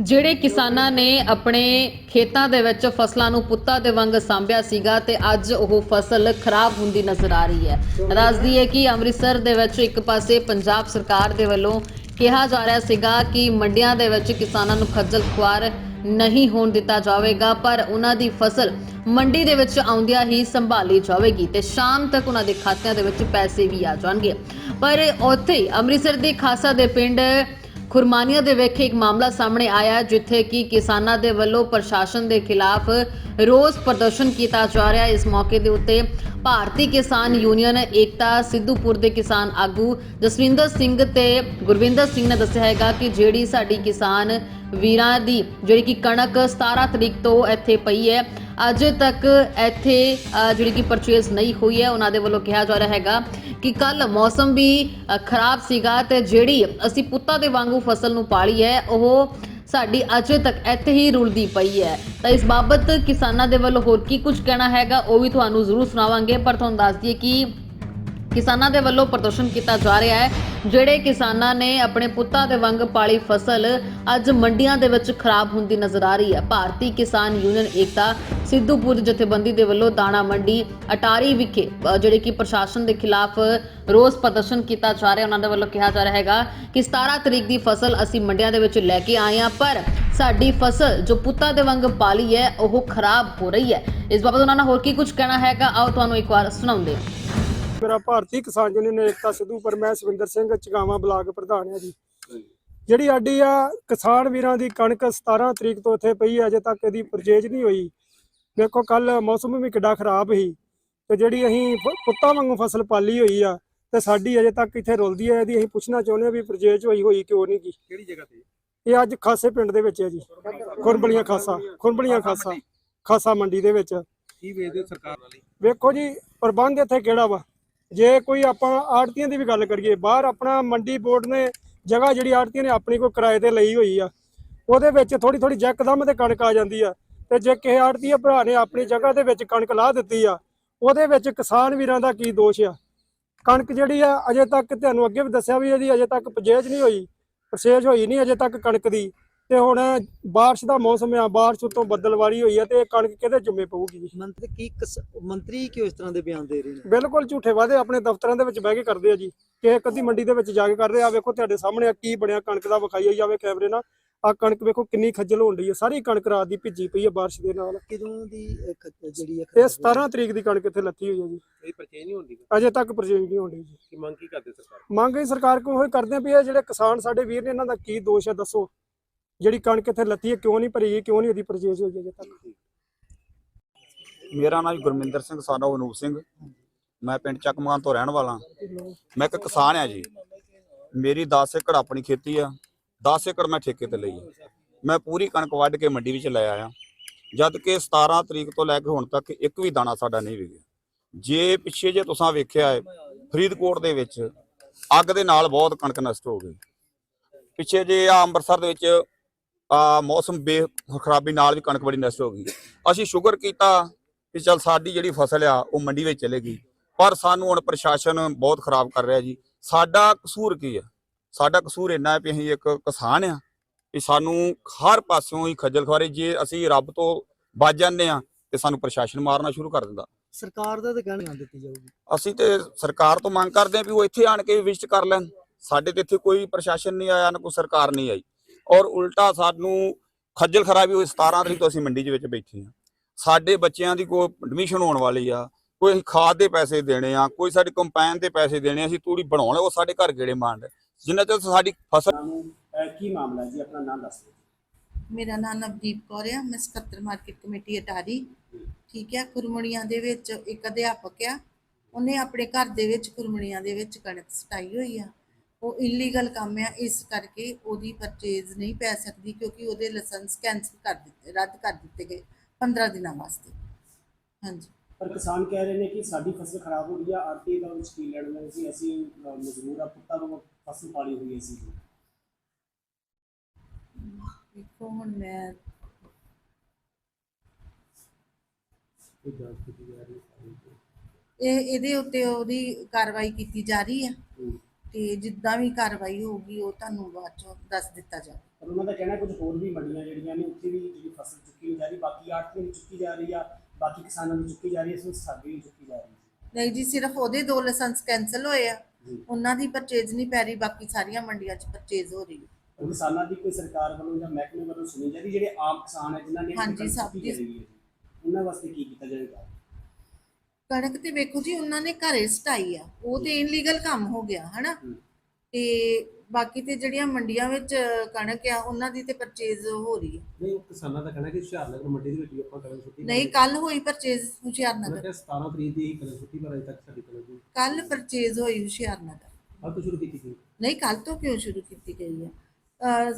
ਜਿਹੜੇ ਕਿਸਾਨਾਂ ਨੇ ਆਪਣੇ ਖੇਤਾਂ ਦੇ ਵਿੱਚ ਫਸਲਾਂ ਨੂੰ ਪੁੱਤਾਂ ਦੇ ਵਾਂਗ ਸਾਂਭਿਆ ਸੀਗਾ ਤੇ ਅੱਜ ਉਹ ਫਸਲ ਖਰਾਬ ਹੁੰਦੀ ਨਜ਼ਰ ਆ ਰਹੀ ਹੈ। ਦੱਸਦੀ ਹੈ ਕਿ ਅੰਮ੍ਰਿਤਸਰ ਦੇ ਵਿੱਚ ਇੱਕ ਪਾਸੇ ਪੰਜਾਬ ਸਰਕਾਰ ਦੇ ਵੱਲੋਂ ਕਿਹਾ ਜਾ ਰਿਹਾ ਸੀਗਾ ਕਿ ਮੰਡੀਆਂ ਦੇ ਵਿੱਚ ਕਿਸਾਨਾਂ ਨੂੰ ਖੱਜਲ ਖੁਆਰ ਨਹੀਂ ਹੋਣ ਦਿੱਤਾ ਜਾਵੇਗਾ, ਪਰ ਉਹਨਾਂ ਦੀ ਫਸਲ ਮੰਡੀ ਦੇ ਵਿੱਚ ਆਉਂਦਿਆਂ ਹੀ ਸੰਭਾਲੀ ਜਾਵੇਗੀ ਤੇ ਸ਼ਾਮ ਤੱਕ ਉਹਨਾਂ ਦੇ ਖਾਤਿਆਂ ਦੇ ਵਿੱਚ ਪੈਸੇ ਵੀ ਆ ਜਾਣਗੇ। ਪਰ ਉੱਥੇ ਹੀ ਅੰਮ੍ਰਿਤਸਰ ਦੇ ਖਾਸਾ ਦੇ ਪਿੰਡ ਖੁਰਮਾਨੀਆਂ ਦੇ ਵਿਖੇ ਇੱਕ ਮਾਮਲਾ ਸਾਹਮਣੇ ਆਇਆ ਜਿੱਥੇ ਕਿ ਕਿਸਾਨਾਂ ਦੇ ਵੱਲੋਂ ਪ੍ਰਸ਼ਾਸਨ ਦੇ ਖਿਲਾਫ ਰੋਸ ਪ੍ਰਦਰਸ਼ਨ ਕੀਤਾ ਜਾ ਰਿਹਾ ਇਸ ਮੌਕੇ ਦੇ ਉੱਤੇ ਭਾਰਤੀ ਕਿਸਾਨ ਯੂਨੀਅਨ, ਏਕਤਾ, ਸਿੱਧੂਪੁਰ ਦੇ ਕਿਸਾਨ ਆਗੂ ਜਸਵਿੰਦਰ ਸਿੰਘ ਤੇ ਗੁਰਵਿੰਦਰ ਸਿੰਘ ਨੇ ਦੱਸਿਆ ਹੈਗਾ ਕਿ ਜਿਹੜੀ ਸਾਡੀ ਕਿਸਾਨ ਵੀਰਾਂ ਦੀ, ਜਿਹੜੀ ਕਿ ਕਣਕ 17 ਤਰੀਕ ਤੋਂ ਇੱਥੇ ਪਈ ਹੈ ਅਜੇ ਤੱਕ ਇੱਥੇ ਜਿਹੜੀ ਕਿ ਪਰਚੇਸ ਨਹੀਂ ਹੋਈ ਹੈ, ਉਹਨਾਂ ਦੇ ਵੱਲੋਂ ਕਿਹਾ ਜਾ ਰਿਹਾ ਹੈਗਾ ਕਿ ਕੱਲ ਮੌਸਮ ਵੀ ਖਰਾਬ ਸੀਗਾ ਤੇ ਜਿਹੜੀ ਅਸੀਂ ਪੁੱਤਾਂ ਦੇ ਵਾਂਗੂ ਫਸਲ ਨੂੰ ਪਾਲੀ ਹੈ, ਉਹ ਸਾਡੀ ਅਜੇ ਤੱਕ ਇੱਥੇ ਹੀ ਰੁਲਦੀ ਪਈ ਹੈ। ਤਾਂ ਇਸ ਬਾਬਤ ਕਿਸਾਨਾਂ ਦੇ ਵੱਲੋਂ ਹੋਰ ਕੀ ਕੁਝ ਕਹਿਣਾ ਹੈਗਾ, ਉਹ ਵੀ ਤੁਹਾਨੂੰ ਜ਼ਰੂਰ ਸੁਣਾਵਾਂਗੇ, ਪਰ ਤੁਹਾਨੂੰ ਦੱਸ ਦਈਏ ਕਿ ਕਿਸਾਨਾਂ ਦੇ ਵੱਲੋਂ ਪ੍ਰਦਰਸ਼ਨ ਕੀਤਾ ਜਾ ਰਿਹਾ ਹੈ, ਜਿਹੜੇ ਕਿਸਾਨਾਂ ਨੇ ਆਪਣੇ ਪੁੱਤਾਂ ਦੇ ਵਾਂਗ ਪਾਲੀ ਫਸਲ ਅੱਜ ਮੰਡੀਆਂ ਦੇ ਵਿੱਚ ਖਰਾਬ ਹੁੰਦੀ ਨਜ਼ਰ ਆ ਰਹੀ ਹੈ। ਭਾਰਤੀ ਕਿਸਾਨ ਯੂਨੀਅਨ ਏਕਤਾ ਸਿੱਧੂਪੁਰ ਦੀ ਜਥੇਬੰਦੀ ਦੇ ਵੱਲੋਂ ਦਾਣਾ ਮੰਡੀ ਅਟਾਰੀ ਵਿਖੇ ਜਿਹੜੇ ਕਿ ਪ੍ਰਸ਼ਾਸਨ ਦੇ ਖਿਲਾਫ ਰੋਸ ਪ੍ਰਦਰਸ਼ਨ ਕੀਤਾ ਜਾ ਰਿਹਾ, ਉਹਨਾਂ ਦੇ ਵੱਲੋਂ ਕਿਹਾ ਜਾ ਰਿਹਾ ਹੈਗਾ ਕਿ 17 ਤਰੀਕ ਦੀ ਫਸਲ ਅਸੀਂ ਮੰਡੀਆਂ ਦੇ ਵਿੱਚ ਲੈ ਕੇ ਆਏ ਹਾਂ, ਪਰ ਸਾਡੀ ਫਸਲ ਜੋ ਪੁੱਤਾਂ ਦੇ ਵਾਂਗ ਪਾਲੀ ਹੈ, ਉਹ ਖਰਾਬ ਹੋ ਰਹੀ ਹੈ। ਇਸ ਬਾਬਤ ਉਹਨਾਂ ਨੇ ਹੋਰ ਕੀ ਕੁਝ ਕਹਿਣਾ ਹੈਗਾ? ਆਓ ਤੁਹਾਨੂੰ ਇੱਕ ਵਾਰ ਸੁਣਾਉਂਦੇ ਹਾਂ। ਮੇਰਾ ਭਾਰਤੀ ਕਿਸਾਨ ਯੂਨੀਅਨ ਏਕਤਾ ਸਿੱਧੂਪੁਰ ਮੈਂ ਸਵਿੰਦਰ ਸਿੰਘ ਚਗਾਵਾਂ ਬਲਾਕ ਪ੍ਰਧਾਨ ਆ ਜੀ। ਜਿਹੜੀ ਆਡੀ ਆ ਕਿਸਾਨ ਵੀਰਾਂ ਦੀ ਕਣਕ 17 ਤਰੀਕ ਤੋਂ ਇੱਥੇ ਪਈ ਹੈ ਅਜੇ ਤੱਕ ਇਹਦੀ ਪਰਚੇਜ ਨਹੀਂ ਹੋਈ। ਦੇਖੋ ਕੱਲ ਮੌਸਮ ਵੀ ਕਿੱਡਾ ਖਰਾਬ ਸੀ ਤੇ ਜਿਹੜੀ ਅਸੀਂ ਪੁੱਤਾਂ ਵਾਂਗੂ ਫਸਲ ਪਾਲੀ ਹੋਈ ਆ ਤੇ ਸਾਡੀ ਅਜੇ ਤੱਕ ਇੱਥੇ ਰੁਲਦੀ ਹੈ ਇਹਦੀ ਅਸੀਂ ਪੁੱਛਣਾ ਚਾਹੁੰਦੇ ਹਾਂ ਵੀ ਪਰਚੇਜ ਹੋਈ ਹੋਈ ਕਿਉਂ ਨਹੀਂ ਕੀ ਕਿਹੜੀ ਜਗ੍ਹਾ ਤੇ? ਇਹ ਅੱਜ ਖਾਸੇ ਪਿੰਡ ਦੇ ਵਿੱਚ ਹੈ ਜੀ। ਖੁਰਬਲੀਆਂ ਖਾਸਾ ਖੁਰਬਲੀਆਂ ਖਾਸਾ ਖਾਸਾ ਮੰਡੀ ਦੇ ਵਿੱਚ। ਕੀ ਵੇਚਦੇ ਹੋ ਸਰਕਾਰ ਵਾਲੀ? ਵੇਖੋ ਜੀ ਪ੍ਰਬੰਧ ਇੱਥੇ ਕਿਹੜਾ ਵਾ? ਜੇ ਕੋਈ ਆਪਾਂ ਆੜਤੀਆਂ ਦੀ ਵੀ ਗੱਲ ਕਰੀਏ, ਬਾਹਰ ਆਪਣਾ ਮੰਡੀ ਬੋਰਡ ਨੇ ਜਗ੍ਹਾ ਜਿਹੜੀ ਆੜਤੀਆਂ ਨੇ ਆਪਣੀ ਕੋਈ ਕਿਰਾਏ ਤੇ ਲਈ ਹੋਈ ਆ, ਉਹਦੇ ਵਿੱਚ ਥੋੜੀ ਥੋੜੀ ਜੱਕਦਮ ਤੇ ਕਣਕ ਆ ਜਾਂਦੀ ਆ। ਤੇ ਜੇ ਕਿਸੇ ਆੜਤੀਆ ਭਰਾ ਨੇ ਆਪਣੀ ਜਗ੍ਹਾ ਦੇ ਵਿੱਚ ਕਣਕ ਲਾ ਦਿੱਤੀ ਆ, ਉਹਦੇ ਵਿੱਚ ਕਿਸਾਨ ਵੀਰਾਂ ਦਾ ਕੀ ਦੋਸ਼ ਆ? ਕਣਕ ਜਿਹੜੀ ਆ, ਅਜੇ ਤੱਕ ਤੁਹਾਨੂੰ ਅੱਗੇ ਵੀ ਦੱਸਿਆ ਵੀ ਇਹਦੀ ਅਜੇ ਤੱਕ ਪਜੇਜ ਨਹੀਂ ਹੋਈ ਪਰਸੇਜ ਹੋਈ ਨਹੀਂ ਅਜੇ ਤੱਕ ਕਣਕ ਦੀ। ਤੇ ਹੁਣ ਬਾਰਿਸ਼ ਦਾ ਮੌਸਮ ਆ ਬਾਰਿਸ਼ ਤੋਂ ਬੱਦਲਵਾਰੀ ਹੋਈ ਆ ਤੇ ਇਹ ਕਣਕ ਕਿਹਦੇ ਜੁੰਮੇ ਪਊਗੀ? ਜੀ ਮੰਤਰੀ ਕੀ ਕਿਸ- ਮੰਤਰੀ ਕਿਉਂ ਇਸ ਤਰ੍ਹਾਂ ਦੇ ਬਿਆਨ ਦੇ ਰਹੇ ਨੇ? ਬਿਲਕੁਲ ਝੂਠੇ ਵਾਅਦੇ ਆਪਣੇ ਦਫ਼ਤਰਾਂ ਦੇ ਵਿੱਚ ਬਹਿ ਕੇ ਕਰਦੇ ਆ ਜੀ। ਕਿ ਕਦੀ ਮੰਡੀ ਦੇ ਵਿੱਚ ਜਾ ਕੇ ਕਰਦੇ ਆ ਵੇਖੋ ਤੁਹਾਡੇ ਸਾਹਮਣੇ ਆ ਕੀ ਬਣਿਆ ਕਣਕ ਦਾ ਵਿਖਾਈ ਜਾਵੇ ਕੈਮਰੇ ਨਾਲ। ਆ ਕਣਕ ਵੇਖੋ ਕਿੰਨੀ ਖੱਜਲ ਹੋਣ ਡਈ ਹੈ ਸਾਰੀ ਕਣਕ ਰਾਤ ਦੀ ਭਿੱਜੀ ਪਈ ਹੈ ਬਾਰਿਸ਼ ਦੇ ਨਾਲ। ਕਿਦੋਂ ਦੀ ਇਹ ਖ- ਜਿਹੜੀ ਇਹ 17 ਤਰੀਕ ਦੀ ਕਣਕ ਇੱਥੇ ਲੱਤੀ ਹੋਈ ਹੈ ਜੀ। ਇਹ ਪਰਚੇਜ ਨਹੀਂ ਹੁੰਦੀ ਅਜੇ ਤੱਕ ਪਰਚੇਜ ਨਹੀਂ ਹੋਣੀ ਜੀ। ਕਿ ਮੰਗ ਕੀ ਕਰਦੇ ਸਰਕਾਰ? ਮੰਗ ਹੀ ਸਰਕਾਰ ਕੋਲ ਕਰਦੇ ਆ ਵੀ ਇਹ ਜਿਹੜੇ ਕਿਸਾਨ ਸਾਡੇ ਵੀਰ ਨੇ ਇਹਨਾਂ ਦਾ ਕੀ ਦੋਸ਼ ਹੈ ਦੱਸੋ। ਜਿਹੜੀ ਕਣਕ ਇੱਥੇ ਲੱਤੀ ਹੈ, ਕਿਉਂ ਨਹੀਂ ਭਰੀ ਕਿਉਂ ਨਹੀਂ ਇਹਦੀ ਪਰਚੇਜ ਹੋਈ ਅਜੇ ਤੱਕ? ਮੇਰਾ ਨਾਮ ਗੁਰਮਿੰਦਰ ਸਿੰਘ, ਸਾਡਾ ਅਨੂਪ ਸਿੰਘ। ਮੈਂ ਪਿੰਡ ਚੱਕਮਾਨ ਤੋਂ ਰਹਿਣ ਵਾਲਾ। ਮੈਂ ਇੱਕ ਕਿਸਾਨ ਆ ਜੀ। ਮੇਰੀ 10 ਏਕੜ ਆਪਣੀ ਖੇਤੀ ਆ। 10 ਏਕੜ ਮੈਂ ਠੇਕੇ ਤੇ ਲਈ ਮੈਂ ਪੂਰੀ ਕਣਕ ਵੱਢ ਕੇ ਮੰਡੀ ਵਿੱਚ ਲੈ ਆਇਆ। ਜਦ ਕਿ 17 ਤਰੀਕ ਤੋਂ ਲੈ ਕੇ ਹੁਣ ਤੱਕ ਇੱਕ ਵੀ ਦਾਣਾ ਸਾਡਾ ਨਹੀਂ ਵਿਕਿਆ। ਜੇ ਪਿੱਛੇ ਜੇ ਤੁਸੀਂ ਵੇਖਿਆ ਹੈ, ਫਰੀਦਕੋਟ ਦੇ ਵਿੱਚ ਅੱਗ ਦੇ ਨਾਲ ਬਹੁਤ ਕਣਕ ਨਸ਼ਟ ਹੋ ਗਈ। ਪਿੱਛੇ ਜੇ ਆ ਅੰਮ੍ਰਿਤਸਰ ਦੇ ਵਿੱਚ ਮੌਸਮ ਬੇ ਖਰਾਬੀ ਨਾਲ ਵੀ ਕਣਕ ਬੜੀ ਨਸ਼ਟ ਹੋ ਗਈ। ਅਸੀਂ ਸ਼ੁਕਰ ਕੀਤਾ ਕਿ ਚਲ ਸਾਡੀ ਜਿਹੜੀ ਫਸਲ ਆ ਉਹ ਮੰਡੀ ਵਿੱਚ ਚਲੇਗੀ ਪਰ ਸਾਨੂੰ ਹੁਣ ਪ੍ਰਸ਼ਾਸਨ ਬਹੁਤ ਖਰਾਬ ਕਰ ਰਿਹਾ ਜੀ। ਸਾਡਾ ਕਸੂਰ ਕੀ ਆ? ਸਾਡਾ ਕਸੂਰ ਇੰਨਾ ਹੈ ਵੀ ਅਸੀਂ ਇੱਕ ਕਿਸਾਨ ਆ ਕਿ ਸਾਨੂੰ ਹਰ ਪਾਸਿਓਂ ਹੀ ਖੱਜਲ ਖੁਆਰੀ ਜੇ ਅਸੀਂ ਰੱਬ ਤੋਂ ਬਚ ਜਾਂਦੇ ਆ ਤੇ ਸਾਨੂੰ ਪ੍ਰਸ਼ਾਸਨ ਮਾਰਨਾ ਸ਼ੁਰੂ ਕਰ ਦਿੰਦਾ। ਸਰਕਾਰ ਦਾ ਤਾਂ ਕਹਿਣਾ ਦਿੱਤੀ ਜਾਊਗੀ। ਅਸੀਂ ਤੇ ਸਰਕਾਰ ਤੋਂ ਮੰਗ ਕਰਦੇ ਆ ਵੀ ਉਹ ਇੱਥੇ ਆਣ ਕੇ ਵਿਜ਼ਿਟ ਕਰ ਲੈਣ। ਸਾਡੇ ਤੇ ਇੱਥੇ ਕੋਈ ਪ੍ਰਸ਼ਾਸਨ ਨਹੀਂ ਆਇਆ ਨਾ ਕੋਈ ਸਰਕਾਰ ਨਹੀਂ ਆਈ। ਔਰ ਉਲਟਾ ਸਾਨੂੰ ਖੱਜਲ ਖਰਾਬੀ ਹੋਈ 17 ਤਰੀਕ ਤੋਂ ਅਸੀਂ ਮੰਡੀ ਦੇ ਵਿੱਚ ਬੈਠੇ ਆ ਸਾਡੇ ਬੱਚਿਆਂ ਦੀ ਕੋਈ ਐਡਮਿਸ਼ਨ ਹੋਣ ਵਾਲੀ ਆ ਕੋਈ ਅਸੀਂ ਖਾਦ ਦੇ ਪੈਸੇ ਦੇਣੇ ਆ ਕੋਈ ਸਾਡੇ ਕੰਪਾਈਨ ਦੇ ਪੈਸੇ ਦੇਣੇ ਆ, ਅਸੀਂ ਤੂੜੀ ਬਣਾਉਣੇ ਉਹ ਸਾਡੇ ਘਰ ਗੇੜੇ ਮਾਰਨ। ਜਿੰਨਾ ਚਿਰ ਸਾਡੀ ਫਸਲ ਕੀ ਮਾਮਲਾ ਜੀ? ਆਪਣਾ ਨਾਮ ਦੱਸ ਮੇਰਾ ਨਾਮ ਨਵਦੀਪ ਕੌਰ ਆ ਮੈਂ ਸਕੱਤਰ ਮਾਰਕੀਟ ਕਮੇਟੀ ਅਟਾਰੀ। ਠੀਕ ਹੈ ਖੁਰਮਣੀਆਂ ਦੇ ਵਿੱਚ ਇੱਕ ਅਧਿਆਪਕ ਆ ਉਹਨੇ ਆਪਣੇ ਘਰ ਦੇ ਵਿੱਚ ਖੁਰਮਣੀਆਂ ਦੇ ਵਿੱਚ ਕਣਕ ਸਟਾਈ ਹੋਈ ਆ। ਉਹ ਇਲੀਗਲ ਕੰਮ ਆ ਇਸ ਕਰਕੇ ਉਹਦੀ ਪਰਚੇਜ਼ ਨਹੀਂ ਪੈ ਸਕਦੀ ਕਿਉਂਕਿ ਉਹਦੇ ਲਾਇਸੈਂਸ ਕੈਂਸਲ ਕਰ ਦਿੱਤੇ ਰੱਦ ਕਰ ਦਿੱਤੇ ਗਏ 15 ਦਿਨਾਂ ਵਾਸਤੇ। ਹਾਂਜੀ। ਪਰ ਕਿਸਾਨ ਕਹਿ ਰਹੇ ਨੇ ਕਿ ਸਾਡੀ ਫਸਲ ਖਰਾਬ ਹੋ ਗਈ ਆ ਆਰਟੀ ਦਾ ਵਿੱਚ ਕੀ ਲੈਣਾ ਸੀ? ਅਸੀਂ ਅ, ਮਜ਼ਦੂਰ ਆ ਪੁੱਤਾਂ ਨੂੰ ਫਸਲ ਪਾਲੀ ਹੋਈ ਸੀ। ਦੇਖੋ ਹੁਣ ਮੈਂ ਇਹ ਇਹਦੇ ਉੱਤੇ ਉਹਦੀ ਕਾਰਵਾਈ ਕੀਤੀ ਜਾ ਰਹੀ ਹੈ ਤੇ ਜਿੱਦਾਂ ਵੀ ਕਾਰਵਾਈ ਹੋਊਗੀ ਉਹ ਤੁਹਾਨੂੰ ਬਾਅਦ ਚੋਂ ਦੱਸ ਦਿੱਤਾ ਜਾਵੇ ਪਰ ਉਹਨਾਂ ਦਾ ਕਹਿਣਾ ਕੁਝ ਹੋਰ ਵੀ ਮੰਡੀਆਂ ਜਿਹੜੀਆਂ ਨੇ ਉੱਥੇ ਵੀ ਜਿਹੜੀ ਫਸਲ ਚੁੱਕੀ ਜਾ ਰਹੀ ਬਾਕੀ ਆੜਤੀਆਂ ਦੀ ਚੁੱਕੀ ਜਾ ਰਹੀ ਆ ਬਾਕੀ ਕਿਸਾਨਾਂ ਦੀ ਚੁੱਕੀ ਜਾ ਰਹੀ ਇਸ ਵਿੱਚ ਸਾਡੀ ਵੀ ਚੁੱਕੀ ਜਾ ਰਹੀ ਨਹੀਂ ਜੀ ਸਿਰਫ ਉਹਦੇ ਦੋ ਲਾਇਸੈਂਸ ਕੈਨਸਲ ਹੋਏ ਆ। ਜੀ। ਉਹਨਾਂ ਦੀ ਪਰਚੇਜ਼ ਨਹੀਂ ਪੈ ਰਹੀ ਬਾਕੀ ਸਾਰੀਆਂ ਮੰਡੀਆਂ 'ਚ ਪਰਚੇਜ਼ ਹੋ ਰਹੀ ਹੈ ਕਿਸਾਨਾਂ ਦੀ ਕੋਈ ਸਰਕਾਰ ਵੱਲੋਂ ਜਾਂ ਮਹਿਕਮੇ ਵੱਲੋਂ ਸੁਣੀ ਜਾਂਦੀ ਜਿਹੜੇ ਆਮ ਕਿਸਾਨ ਹੈ ਜਿਨ੍ਹਾਂ ਨੇ ਹਾਂਜੀ, ਸਭ ਦੀ- ਜਾ। ਜੀ ਉਹਨਾਂ ਵਾਸਤੇ ਕੀ ਕੀਤਾ ਜਾਏਗਾ? ਕਣਕ ਤੇ ਵੇਖੋ ਜੀ ਉਹਨਾਂ ਨੇ ਘਰੇ ਸਟਾਈ ਆ। ਉਹ ਤੇ ਇਨਲੀਗਲ ਕੰਮ ਹੋ ਗਿਆ ਹਨਾ। ਤੇ ਬਾਕੀ ਤੇ ਜਿਹੜੀਆਂ ਮੰਡੀਆਂ ਵਿੱਚ ਕਣਕ ਆ ਉਹਨਾਂ ਦੀ ਤੇ ਪਰਚੇਜ਼ ਹੋ ਰਹੀ ਹੈ ਨਹੀਂ ਉਹ ਕਿਸਾਨਾਂ ਦਾ ਕਹਿਣਾ ਕਿ ਹੁਸ਼ਿਆਰਨਗਰ ਮੰਡੀ ਦੇ ਵਿੱਚ ਵੀ ਆਪਾਂ ਕਣਕ ਸੁੱਟੀ ਨਹੀਂ ਕੱਲ ਹੋਈ ਪਰਚੇਜ਼ ਹੁਸ਼ਿਆਰਨਗਰ। ਕਿਹਾ 17 ਤਰੀਕ ਦੀ ਹੀ ਕਣਕ ਸੁੱਟੀ ਪਰ ਅਜੇ ਤੱਕ ਸਾਡੀ ਕਣਕ ਕੱਲ ਪਰਚੇਜ਼ ਹੋਈ ਹੁਸ਼ਿਆਰਨਗਰ। ਆਹ ਤੋਂ ਸ਼ੁਰੂ ਕੀਤੀ ਸੀ ਨਹੀਂ ਕੱਲ ਤੋਂ ਕਿਉਂ ਸ਼ੁਰੂ ਕੀਤੀ ਗਈ ਹੈ ਅਹ